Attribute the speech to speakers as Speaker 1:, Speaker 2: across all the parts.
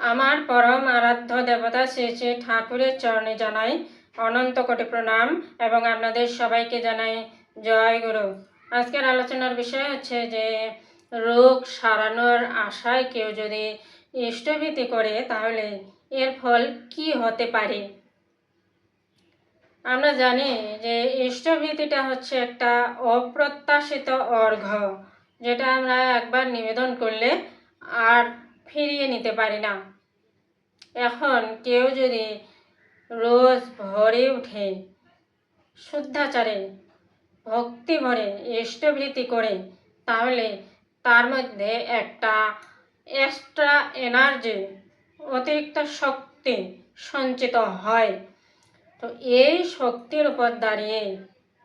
Speaker 1: আমার পরম আরাধ্য দেবতা শ্রী শ্রী ঠাকুরের চরণে জানাই অনন্ত কোটি প্রণাম এবং আপনাদের সবাইকে জানাই জয় গুরু। আজকের আলোচনার বিষয় হচ্ছে যে, রোগ সারানোর আশায় কেউ যদি ইষ্টভীতি করে, তাহলে এর ফল কি হতে পারে? আমরা জানি যে, ইষ্টভীতিটা হচ্ছে একটা অপ্রত্যাশিত অর্ঘ যেটা আমরা একবার নিবেদন করলে আর ফিরিয়ে নিতে পারি না। এখন কেউ যদি রোজ ভরে উঠে শুদ্ধাচারে ভক্তি ভরে ইষ্টভৃতি করে, তাহলে তার মধ্যে একটা এক্সট্রা এনার্জি অতিরিক্ত শক্তি সঞ্চিত হয়। তো এই শক্তির উপর দাঁড়িয়ে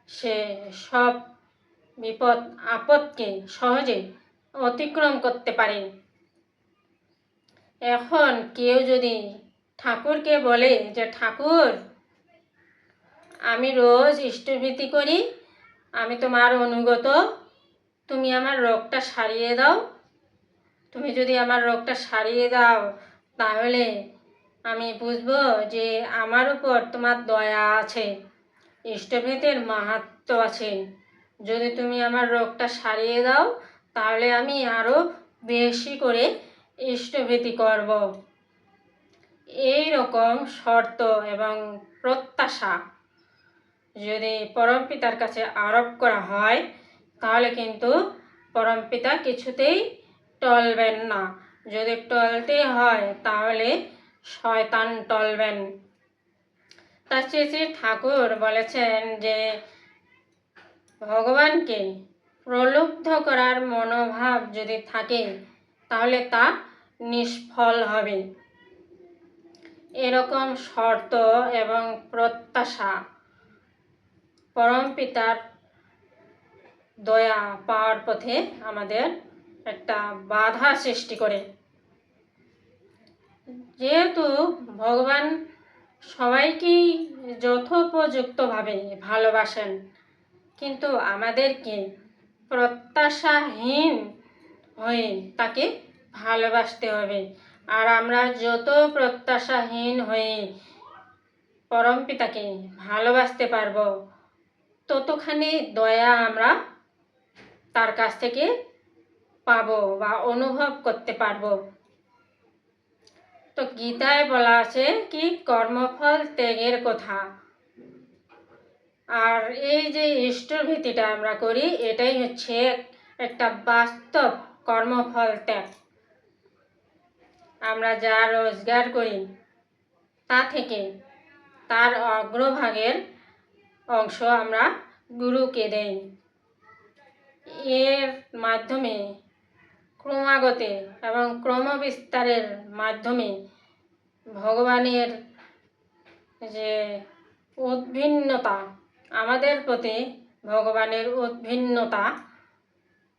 Speaker 1: সে সব বিপদ, আপদকে সহজে অতিক্রম করতে পারে। এখন কেউ যদি ঠাকুরকে বলে যে, ঠাকুর, আমি রোজ ইষ্টভীতি করি, আমি তোমার অনুগত, তুমি আমার রোগটা সারিয়ে দাও, তুমি যদি আমার রোগটা সারিয়ে দাও, তাহলে আমি বুঝব যে আমার উপর তোমার দয়া আছে ইষ্টভীতির মাহাত্ম আছে। যদি তুমি আমার রোগটা সারিয়ে দাও, তাহলে আমি আরও বেশি করে ইষ্টভীতি করব এই রকম শর্ত এবং প্রত্যাশা যদি পরমপিতার কাছে আরোপ করা হয়, তাহলে কিন্তু পরমপিতা কিছুতেই টলবেন না। যদি টলতে হয়, তাহলে শয়তান টলবেন। তা শ্রী শ্রী ঠাকুর বলেছেন যে, ভগবানকে প্রলুব্ধ করার মনোভাব যদি থাকে তাহলে তা নিষ্ফল হবে এরকম শর্ত এবং প্রত্যাশা পরম পিতার দয়া পাওয়ার পথে আমাদের একটা বাধা সৃষ্টি করে। যেহেতু ভগবান সবাইকেই যথোপযুক্তভাবে ভালোবাসেন, কিন্তু আমাদেরকে প্রত্যাশাহীন হয়ে, তাকে ভালোবাসতে হবে। আর আমরা যত প্রত্যাশাহীন হয়ে পরম পিতাকে ভালোবাসতে পারব, ততখানি দয়া আমরা তার কাছ থেকে পাব বা অনুভব করতে পারব। তো গীতায় বলা আছে কি, কর্মফল ত্যাগের কথা। আর এই যে ইষ্টর ভীতিটা আমরা করি, এটাই হচ্ছে একটা বাস্তব কর্মফল ত্যাগ আমরা যা রোজগার করি, তা থেকে তার অগ্রভাগের অংশ আমরা গুরুকে দেই। এর মাধ্যমে ক্রমাগতে এবং ক্রমবিস্তারের মাধ্যমে ভগবানের যে উদ্ভিন্নতা, আমাদের প্রতি ভগবানের উদ্ভিন্নতা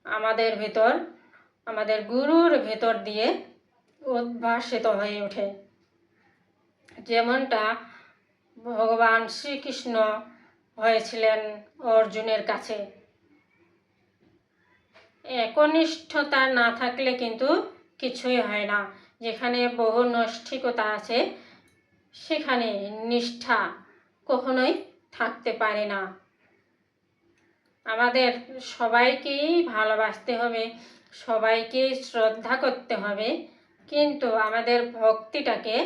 Speaker 1: আমাদের ভিতর আমাদের গুরুর ভেতর দিয়ে উদ্ভাসিত হয়ে ওঠে। যেমনটা ভগবান শ্রীকৃষ্ণ হয়েছিলেন অর্জুনের কাছে। একনিষ্ঠতা না থাকলে কিন্তু কিছুই হয় না। যেখানে বহু নৈষ্ঠিকতা আছে, সেখানে নিষ্ঠা কখনোই থাকতে পারে না। আমাদের সবাইকেই ভালোবাসতে হবে। সবাইকেই শ্রদ্ধা করতে হবে। কিন্তু আমাদের ভক্তিটাকে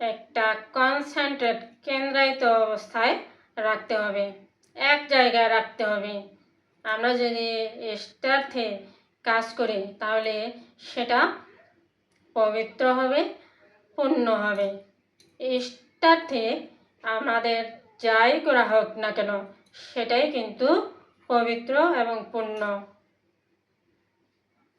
Speaker 1: একটা কনসেন্ট্রেট কেন্দ্রায়িত অবস্থায় রাখতে হবে। এক জায়গায় রাখতে হবে। আমরা যদি স্টার্থে কাজ করি, তাহলে সেটা পবিত্র হবে, পূর্ণ হবে। স্টার্থে আমাদের যাই করা হোক না কেন, সেটাই কিন্তু পবিত্র এবং পূর্ণ।